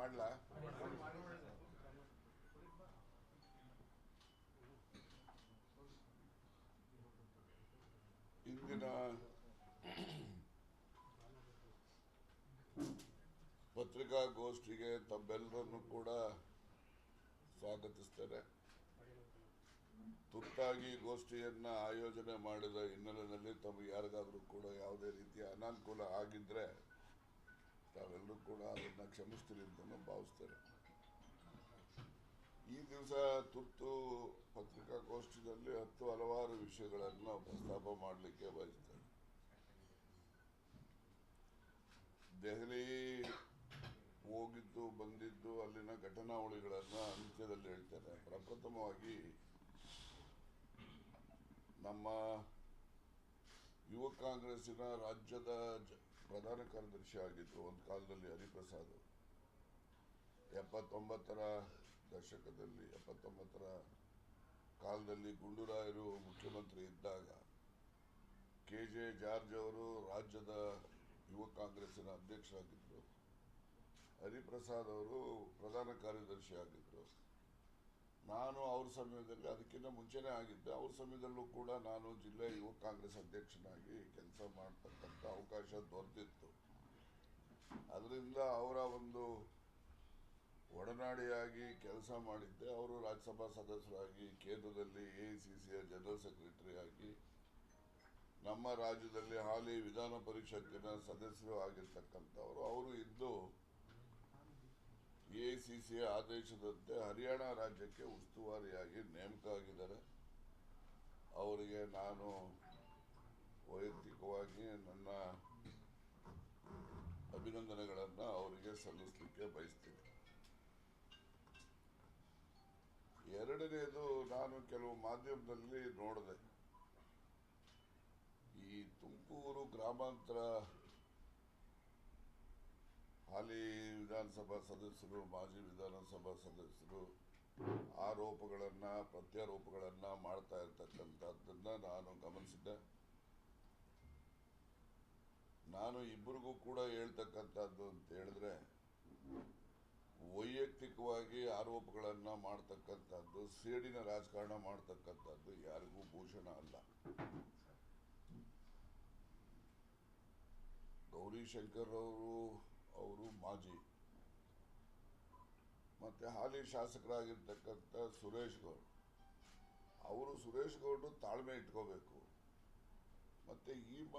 ಮಾಡ್ಲಾ? ಇಂದಿನ ಪತ್ರಿಕಾಗೋಷ್ಠಿಗೆ ತಮ್ಮೆಲ್ಲರನ್ನು ಕೂಡ ಸ್ವಾಗತಿಸ್ತೇನೆ. ತುರ್ತಾಗಿ ಗೋಷ್ಠಿಯನ್ನು ಆಯೋಜನೆ ಮಾಡಿದ ಹಿನ್ನೆಲೆಯಲ್ಲಿ ತಮಗೆ ಯಾರಿಗಾದರೂ ಕೂಡ ಯಾವುದೇ ರೀತಿಯ ಅನಾನುಕೂಲ ಆಗಿದ್ರೆ ತಾವೆಲ್ಲರೂ ಕೂಡ ಅದನ್ನು ಕ್ಷಮಿಸ್ತೀರಿ ಅಂತ ಭಾವಿಸ್ತಾರೆ. ಈ ದಿವಸ ತುರ್ತು ಪತ್ರಿಕಾಗೋಷ್ಠಿಯಲ್ಲಿ ಹತ್ತು ಹಲವಾರು ವಿಷಯಗಳನ್ನು ಪ್ರಸ್ತಾಪ ಮಾಡಲಿಕ್ಕೆ ಬಯಸ್ತಾರೆ. ದೆಹಲಿ ಹೋಗಿದ್ದು, ಬಂದಿದ್ದು, ಅಲ್ಲಿನ ಘಟನಾವಳಿಗಳನ್ನು ಅಂತ್ಯದಲ್ಲಿ ಹೇಳ್ತಾರೆ. ಪ್ರಪ್ರಥಮವಾಗಿ ನಮ್ಮ ಯುವ ಕಾಂಗ್ರೆಸ್ಸಿನ ರಾಜ್ಯದ ಪ್ರಧಾನ ಕಾರ್ಯದರ್ಶಿ ಆಗಿದ್ರು ಒಂದು ಕಾಲದಲ್ಲಿ ಹರಿಪ್ರಸಾದ್. ಎಪ್ಪತ್ತೊಂಬತ್ತರ ದಶಕದಲ್ಲಿ, ಎಪ್ಪತ್ತೊಂಬತ್ತರ ಕಾಲದಲ್ಲಿ ಗುಂಡೂರಾಯರು ಮುಖ್ಯಮಂತ್ರಿ ಇದ್ದಾಗ ಕೆ ಜೆ ಜಾರ್ಜ್ ಅವರು ರಾಜ್ಯದ ಯುವ ಕಾಂಗ್ರೆಸ್ಸಿನ ಅಧ್ಯಕ್ಷರಾಗಿದ್ದರು. ಹರಿಪ್ರಸಾದ್ ಅವರು ಪ್ರಧಾನ ಕಾರ್ಯದರ್ಶಿ ಆಗಿದ್ದರು. ನಾನು ಅವ್ರ ಸಮಯದಲ್ಲಿ ಅದಕ್ಕಿಂತ ಮುಂಚೆನೇ ಆಗಿದ್ದೆ, ಅವ್ರ ಸಮಯದಲ್ಲೂ ಕೂಡ ನಾನು ಜಿಲ್ಲಾ ಯುವ ಕಾಂಗ್ರೆಸ್ ಅಧ್ಯಕ್ಷನಾಗಿ ಕೆಲಸ ಮಾಡ್ತಕ್ಕಂಥ ಅವಕಾಶ ದೊರೆತಿತ್ತು. ಅದರಿಂದ ಅವರ ಒಂದು ಒಡನಾಡಿಯಾಗಿ ಕೆಲಸ ಮಾಡಿದ್ದೆ. ಅವರು ರಾಜ್ಯಸಭಾ ಸದಸ್ಯರಾಗಿ, ಕೇಂದ್ರದಲ್ಲಿ ಎ ಸಿ ಸಿಯ ಜನರಲ್ ಸೆಕ್ರೆಟರಿ ಆಗಿ, ನಮ್ಮ ರಾಜ್ಯದಲ್ಲಿ ಹಾಲಿ ವಿಧಾನ ಪರಿಷತ್ತಿನ ಸದಸ್ಯರು ಆಗಿರ್ತಕ್ಕಂಥವರು. ಅವರು ಇದ್ದು ಎ ಸಿ ಸಿ ಆದೇಶದಂತೆ ಹರಿಯಾಣ ರಾಜ್ಯಕ್ಕೆ ಉಸ್ತುವಾರಿಯಾಗಿ ನೇಮಕ ಆಗಿದ್ದಾರೆ ಅವರಿಗೆ ನಾನು ವೈಯಕ್ತಿಕವಾಗಿ ನನ್ನ ಅಭಿನಂದನೆಗಳನ್ನು ಅವರಿಗೆ ಸಲ್ಲಿಸಲಿಕ್ಕೆ ಬಯಸ್ತೀನಿ. ಎರಡನೇದು, ನಾನು ಕೆಲವು ಮಾಧ್ಯಮದಲ್ಲಿ ನೋಡಿದೆ. ಈ ತುಮಕೂರು ಗ್ರಾಮಾಂತರ ಹಾಲಿ ವಿಧಾನಸಭಾ ಸದಸ್ಯರು, ಮಾಜಿ ವಿಧಾನಸಭಾ ಸದಸ್ಯರು ಆರೋಪಗಳನ್ನು, ಪ್ರತ್ಯಾರೋಪಗಳನ್ನು ಮಾಡ್ತಾ ಇರ್ತಕ್ಕಂಥದ್ದನ್ನು ನಾನು ಗಮನಿಸಿದ್ದೆ. ನಾನು ಇಬ್ಬರಿಗೂ ಕೂಡ ಹೇಳ್ತಕ್ಕಂಥದ್ದು ಅಂತ ಹೇಳಿದ್ರೆ, ವೈಯಕ್ತಿಕವಾಗಿ ಆರೋಪಗಳನ್ನು ಮಾಡ್ತಕ್ಕಂಥದ್ದು, ಸೇಡಿನ ರಾಜಕಾರಣ ಮಾಡ್ತಕ್ಕಂಥದ್ದು ಯಾರಿಗೂ ಭೂಷಣ ಅಲ್ಲ. ಗೌರಿಶಂಕರ್ ಅವರು ಅವರು ಮಾಜಿ. ಮತ್ತೆ ಹಾಲಿ ಶಾಸಕರಾಗಿರ್ತಕ್ಕಂಥ ಸುರೇಶ್ ಗೌಡ್. ಅವರು ಸುರೇಶ್ ಗೌಡ್ರು ತಾಳ್ಮೆ ಇಟ್ಕೋಬೇಕು. ಮತ್ತೆ ಈ ಮ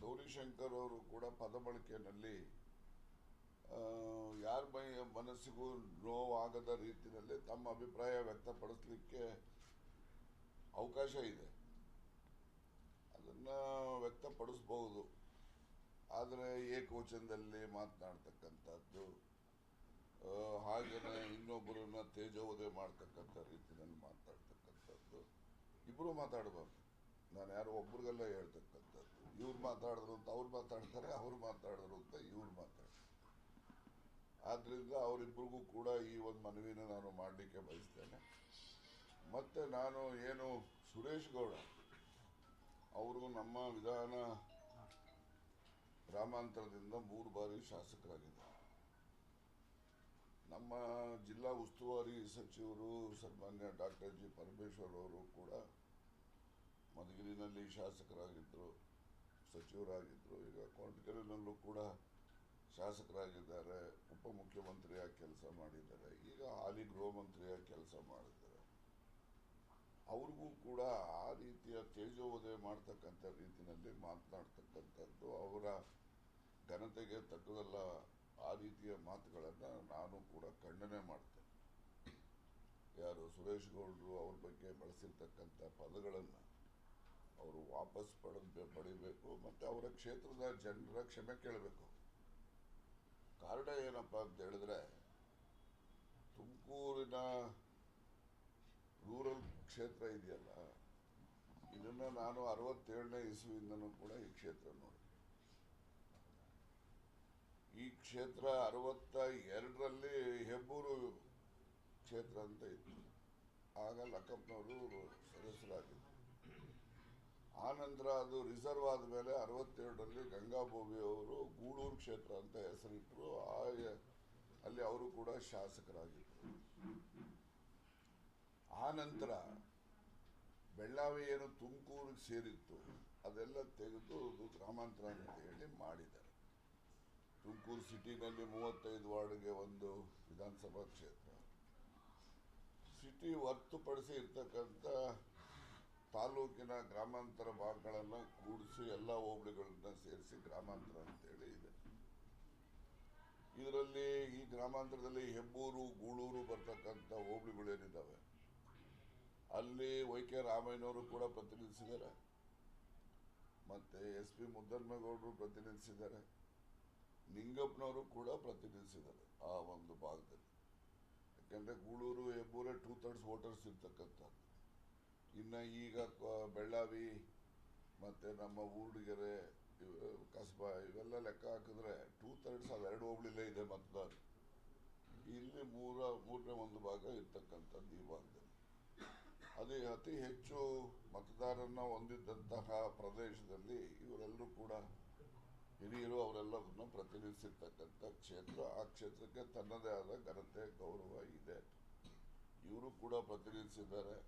ಗೌರಿಶಂಕರ್ ಅವರು ಕೂಡ ಪದ ಬಳಕೆಯಲ್ಲಿ ಯಾರ ಮೈ ಮನಸ್ಸಿಗೂ ನೋವಾಗದ ರೀತಿಯಲ್ಲಿ ತಮ್ಮ ಅಭಿಪ್ರಾಯ ವ್ಯಕ್ತಪಡಿಸಲಿಕ್ಕೆ ಅವಕಾಶ ಇದೆ. ಅದನ್ನ ವ್ಯಕ್ತಪಡಿಸ್ಬಹುದು ಆದರೆ ಏಕವಚನದಲ್ಲಿ ಮಾತನಾಡ್ತಕ್ಕಂಥದ್ದು ಹಾಗೆಯೇ ಇನ್ನೊಬ್ಬರನ್ನ ತೇಜೋವಧೆ ಮಾಡ್ತಕ್ಕಂಥ ರೀತಿಯಲ್ಲಿ ಮಾತಾಡ್ತಕ್ಕಂಥದ್ದು ಇಬ್ಬರು ಮಾತಾಡಬಾರ್ದು. ನಾನು ಯಾರೋ ಒಬ್ರಿಗೆಲ್ಲ ಹೇಳ್ತಕ್ಕಂಥದ್ದು. ಇವ್ರು ಮಾತಾಡಿದ್ರು ಅಂತ ಅವ್ರು ಮಾತಾಡ್ತಾರೆ, ಅವ್ರು ಮಾತಾಡಿದ್ರು ಅಂತ ಇವ್ರು ಮಾತಾಡ್ತಾರೆ. ಆದ್ದರಿಂದ ಅವರಿಬ್ಬರಿಗೂ ಕೂಡ ಈ ಒಂದು ಮನವಿನ ನಾನು ಮಾಡಲಿಕ್ಕೆ ಬಯಸ್ತೇನೆ. ಮತ್ತೆ ನಾನು ಏನು ಸುರೇಶ್ ಗೌಡ ಅವರು ನಮ್ಮ ವಿಧಾನ ಗ್ರಾಮಾಂತರದಿಂದ ಮೂರು ಬಾರಿ ಶಾಸಕರಾಗಿದ್ದಾರೆ. ನಮ್ಮ ಜಿಲ್ಲಾ ಉಸ್ತುವಾರಿ ಸಚಿವರು ಸನ್ಮಾನ್ಯ ಡಾಕ್ಟರ್ ಜಿ ಪರಮೇಶ್ವರ್ ಅವರು ಕೂಡ ಮಧುಗಿರಿನಲ್ಲಿ ಶಾಸಕರಾಗಿದ್ದರು ಸಚಿವರಾಗಿದ್ದರು ಈಗ ಕೊರಟಗೆರೆನಲ್ಲೂ ಕೂಡ ಶಾಸಕರಾಗಿದ್ದಾರೆ ಉಪಮುಖ್ಯಮಂತ್ರಿಯಾಗಿ ಕೆಲಸ ಮಾಡಿದ್ದಾರೆ, ಈಗ ಹಾಲಿ ಗೃಹ ಮಂತ್ರಿಯಾಗಿ ಕೆಲಸ ಮಾಡಿದ್ದಾರೆ. ಅವ್ರಿಗೂ ಕೂಡ ಆ ರೀತಿಯ ತೇಜೋವಧೆ ಮಾಡ್ತಕ್ಕಂಥ ರೀತಿಯಲ್ಲಿ ಅವರ ಘನತೆಗೆ ತಕ್ಕದಲ್ಲ ಆ ರೀತಿಯ ಮಾತುಗಳನ್ನು ನಾನು ಕೂಡ ಖಂಡನೆ ಮಾಡ್ತೇನೆ. ಯಾರು ಸುರೇಶ್ ಗೌಡ್ರು ಅವ್ರ ಬಗ್ಗೆ ಬಳಸಿರ್ತಕ್ಕಂಥ ಪದಗಳನ್ನು ಅವರು ವಾಪಸ್ ಪಡೆದ, ಪಡಿಬೇಕು, ಮತ್ತು ಅವರ ಕ್ಷೇತ್ರದ ಜನರ ಕ್ಷಮೆ ಕೇಳಬೇಕು. ಕಾರಣ ಏನಪ್ಪ ಅಂತ ಹೇಳಿದ್ರೆ, ತುಮಕೂರಿನ ರೂರಲ್ ಕ್ಷೇತ್ರ ಇದೆಯಲ್ಲ ಇದನ್ನ ನಾನು ಅರವತ್ತೇಳನೇ ಇಸುವಿಂದನೂ ಕೂಡ ಈ ಕ್ಷೇತ್ರ ನೋಡಿ ಈ ಕ್ಷೇತ್ರ ಅರವತ್ತ ಎರಡರಲ್ಲಿ ಹೆಬ್ಬೂರು ಕ್ಷೇತ್ರ ಅಂತ ಇತ್ತು. ಆಗ ಲಕ್ಕಪ್ಪನವರು ಸದಸ್ಯರಾಗಿದ್ದರು. ಆ ನಂತರ ಅದು ರಿಸರ್ವ್ ಆದಮೇಲೆ ಅರವತ್ತೆರಡರಲ್ಲಿ ಗಂಗಾಬೋಬಿ ಅವರು ಗೂಳೂರು ಕ್ಷೇತ್ರ ಅಂತ ಹೆಸರಿಟ್ಟರು ಆ ಅಲ್ಲಿ ಅವರು ಕೂಡ ಶಾಸಕರಾಗಿದ್ದರು. ಆ ನಂತರ ಬೆಳ್ಳಾವಿ ಏನು ತುಮಕೂರಿಗೆ ಸೇರಿತ್ತು. ಅದೆಲ್ಲ ತೆಗೆದು ಗ್ರಾಮಾಂತರ ಅಂತ ಹೇಳಿ ಮಾಡಿದ್ದಾರೆ. ತುಮಕೂರು ಸಿಟಿನಲ್ಲಿ ಮೂವತ್ತೈದು ವಾರ್ಡ್ಗೆ ಒಂದು ವಿಧಾನಸಭಾ ಕ್ಷೇತ್ರ. ಸಿಟಿ ಹೊರತುಪಡಿಸಿ ಇರ್ತಕ್ಕಂಥ ತಾಲೂಕಿನ ಗ್ರಾಮಾಂತರ ಭಾಗಗಳನ್ನು ಕೂಡಿಸಿ ಎಲ್ಲ ಹೋಬಳಿಗಳನ್ನ ಸೇರಿಸಿ ಗ್ರಾಮಾಂತರ ಅಂತೇಳಿ ಇದೆ. ಇದರಲ್ಲಿ ಈ ಗ್ರಾಮಾಂತರದಲ್ಲಿ ಹೆಬ್ಬೂರು, ಗೂಳೂರು ಬರ್ತಕ್ಕಂಥ ಹೋಬಳಿಗಳೇನಿದ್ದಾವೆ ಅಲ್ಲಿ ವೈ ಕೆ ರಾಮಯ್ಯನವರು ಕೂಡ ಪ್ರತಿನಿಧಿಸಿದ್ದಾರೆ. ಮತ್ತೆ ಎಸ್ ಪಿ ಮುದ್ದನ್ಮೇಗೌಡರು ಪ್ರತಿನಿಧಿಸಿದ್ದಾರೆ. ನಿಂಗಪ್ಪನವರು ಕೂಡ ಪ್ರತಿನಿಧಿಸಿದ್ದಾರೆ ಆ ಒಂದು ಭಾಗದಲ್ಲಿ. ಯಾಕೆಂದರೆ ಗೂಳೂರು, ಹೆಬ್ಬೂರೇ ಟೂ ಥರ್ಡ್ಸ್ ವೋಟರ್ಸ್ ಇರ್ತಕ್ಕಂಥದ್ದು. ಇನ್ನು ಈಗ ಬೆಳ್ಳಾವಿ ಮತ್ತು ನಮ್ಮ ಊರ್ಡಿಗೆರೆ ಕಸಬಾ ಕಸ್ಬಾ ಇವೆಲ್ಲ ಲೆಕ್ಕ ಹಾಕಿದ್ರೆ ಟೂ ಥರ್ಡ್ಸ್ ಎರಡು ಹೋಬಳಿಲೇ ಇದೆ ಮತದಾರ ಇಲ್ಲಿ ಮೂರ, ಮೂರನೇ ಒಂದು ಭಾಗ ಇರ್ತಕ್ಕಂಥದ್ದು ಈ ಭಾಗದಲ್ಲಿ. ಅದೇ ಅತಿ ಹೆಚ್ಚು ಮತದಾರರನ್ನ ಹೊಂದಿದ್ದಂತಹ ಪ್ರದೇಶದಲ್ಲಿ ಇವರೆಲ್ಲರೂ ಕೂಡ ಹಿರಿಯರು ಅವರೆಲ್ಲರನ್ನು ಪ್ರತಿನಿಧಿಸಿರ್ತಕ್ಕಂಥ ಕ್ಷೇತ್ರ. ಆ ಕ್ಷೇತ್ರಕ್ಕೆ ತನ್ನದೇ ಆದ ಘನತೆ ಗೌರವ ಇದೆ. ಇವರು ಕೂಡ ಪ್ರತಿನಿಧಿಸಿದ್ದಾರೆ.